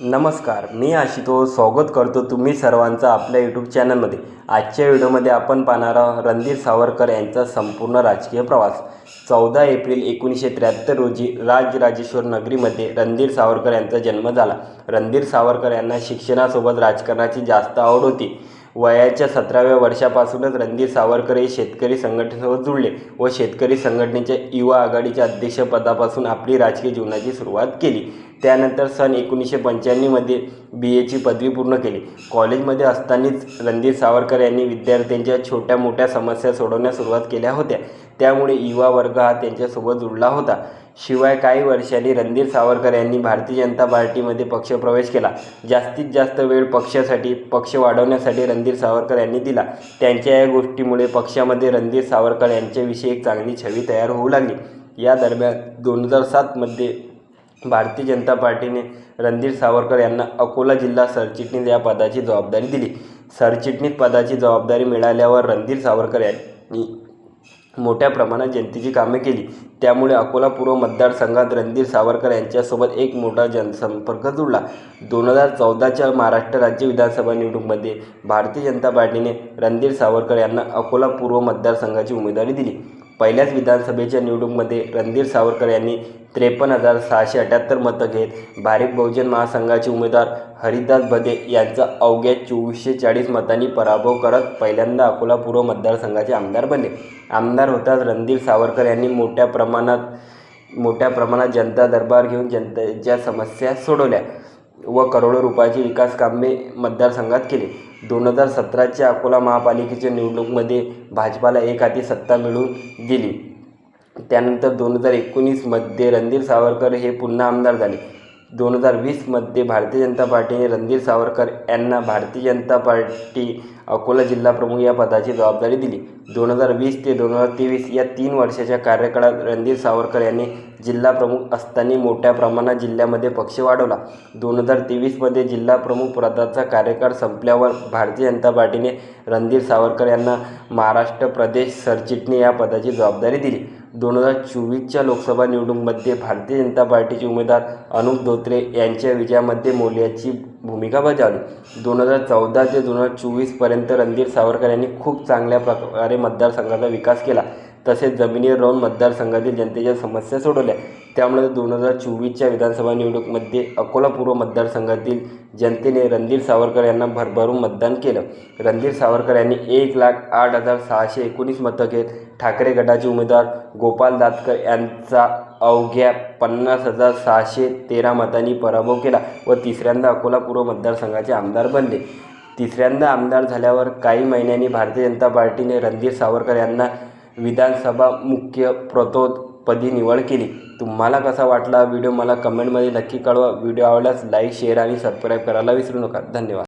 नमस्कार मी आशितोष. स्वागत करतो तुम्ही सर्वांचं आपल्या यूट्यूब चॅनलमध्ये आजच्या व्हिडिओमध्ये आपण पाहणार आहोत रणधीर सावरकर यांचा संपूर्ण राजकीय प्रवास. चौदा एप्रिल एकोणीसशे त्र्याहत्तर रोजी राजराजेश्वर नगरीमध्ये रणधीर सावरकर यांचा जन्म झाला. रणधीर सावरकर यांना शिक्षणासोबत राजकारणाची जास्त आवड होती. वयाच्या सतराव्या वर्षापासूनच रणधीर सावरकर हे शेतकरी संघटनेसोबत जुळले व शेतकरी संघटनेच्या युवा आघाडीच्या अध्यक्षपदापासून आपली राजकीय जीवनाची सुरुवात केली. त्यानंतर सन एकोणीसशे पंच्याण्णवमध्ये बी एची पदवी पूर्ण केली. कॉलेजमध्ये असतानाच रणधीर सावरकर यांनी विद्यार्थ्यांच्या छोट्या मोठ्या समस्या सोडवण्यास सुरुवात केल्या होत्या. त्यामुळे युवा वर्ग हा त्यांच्यासोबत जुळला होता. शिवाय काही वर्षांनी रणधीर सावरकर यांनी भारतीय जनता पार्टीमध्ये पक्षप्रवेश केला. जास्तीत जास्त वेळ पक्षासाठी पक्ष वाढवण्यासाठी रणधीर सावरकर यांनी दिला. त्यांच्या या गोष्टीमुळे पक्षामध्ये रणधीर सावरकर यांच्याविषयी एक चांगली छवी तयार होऊ लागली. या दरम्यान दोन हजार सातमध्ये भारतीय जनता पार्टीने रणधीर सावरकर यांना अकोला जिल्हा सरचिटणीस या पदाची जबाबदारी दिली. सरचिटणीस पदाची जबाबदारी मिळाल्यावर रणधीर सावरकर यांनी मोठ्या प्रमाणात जनतेची कामे केली. त्यामुळे अकोला पूर्व मतदारसंघात रणधीर सावरकर यांच्यासोबत एक मोठा जनसंपर्क जुळला. दोन हजार चौदाच्या महाराष्ट्र राज्य विधानसभा निवडणुकीमध्ये भारतीय जनता पार्टीने रणधीर सावरकर यांना अकोला पूर्व मतदारसंघाची उमेदवारी दिली. पहिल्याच विधानसभेच्या निवडणुकीमध्ये रणधीर सावरकर यांनी त्रेपन्न हजार सहाशे अठ्याहत्तर मतं घेत भारिप बहुजन महासंघाचे उमेदवार हरिदास भदे यांचा अवघ्या चोवीसशे चाळीस मतांनी पराभव करत पहिल्यांदा अकोला पूर्व मतदारसंघाचे आमदार बनले. आमदार होताच रणधीर सावरकर यांनी मोठ्या प्रमाणात मोठ्या प्रमाणात जनता दरबार घेऊन जनतेच्या समस्या सोडवल्या. व करोडो रुपयाची विकास कामे मतदारसंघात केली. दोन हजार सतराच्या अकोला महापालिकेच्या निवडणुकीमध्ये भाजपाला एक हाती सत्ता मिळून गेली त्यानंतर दोन हजार एकोणीसमध्ये रणधीर सावरकर हे पुन्हा आमदार झाले. दोन हजार वीसमध्ये भारतीय जनता पार्टीने रणधीर सावरकर यांना भारतीय जनता पार्टी अकोला जिल्हा प्रमुख या पदाची जबाबदारी दिली. दोन हजार वीस ते दोन हजार तेवीस या तीन वर्षाच्या कार्यकाळात रणधीर सावरकर यांनी जिल्हा प्रमुख असताना मोठ्या प्रमाणात जिल्ह्यामध्ये पक्ष वाढवला. दोन हजार तेवीसमध्ये जिल्हा प्रमुख पदाचा कार्यकाळ संपल्यावर भारतीय जनता पार्टीने रणधीर सावरकर यांना महाराष्ट्र प्रदेश सरचिटणी या पदाची जबाबदारी दिली. दोन हजार चोवीसच्या लोकसभा निवडणुकीमध्ये भारतीय जनता पार्टीचे उमेदवार अनुप धोत्रे यांच्या विजयामध्ये मोल्याची भूमिका बजावली. दोन हजार चौदा ते दोन हजार चोवीसपर्यंत रणधीर सावरकर यांनी खूप चांगल्या प्रकारे मतदारसंघाचा विकास केला. तसेच जमिनीवर राहून मतदारसंघातील जनतेच्या समस्या सोडवल्या. त्यामुळे दोन हजार चोवीसच्या विधानसभा निवडणुकीमध्ये अकोला पूर्व मतदारसंघातील जनतेने रणधीर सावरकर यांना भरभरून मतदान केलं. रणधीर सावरकर यांनी एक लाख आठ हजार सहाशे एकोणीस मतं घेत ठाकरे गटाचे उमेदवार गोपाल दातकर यांचा अवघ्या पन्नास हजार सहाशे तेरा मतांनी पराभव केला व तिसऱ्यांदा अकोला पूर्व मतदारसंघाचे आमदार बनले. तिसऱ्यांदा आमदार झाल्यावर काही महिन्यांनी भारतीय जनता पार्टीने रणधीर सावरकर यांना विधानसभा मुख्य प्रतोदपदी निवड केली. तुम्हाला कसा वाटला व्हिडिओ? मला कमेंटमध्ये नक्की कळवा. व्हिडिओ आवडल्यास लाईक शेअर आणि सबस्क्राईब करायला विसरू नका. धन्यवाद.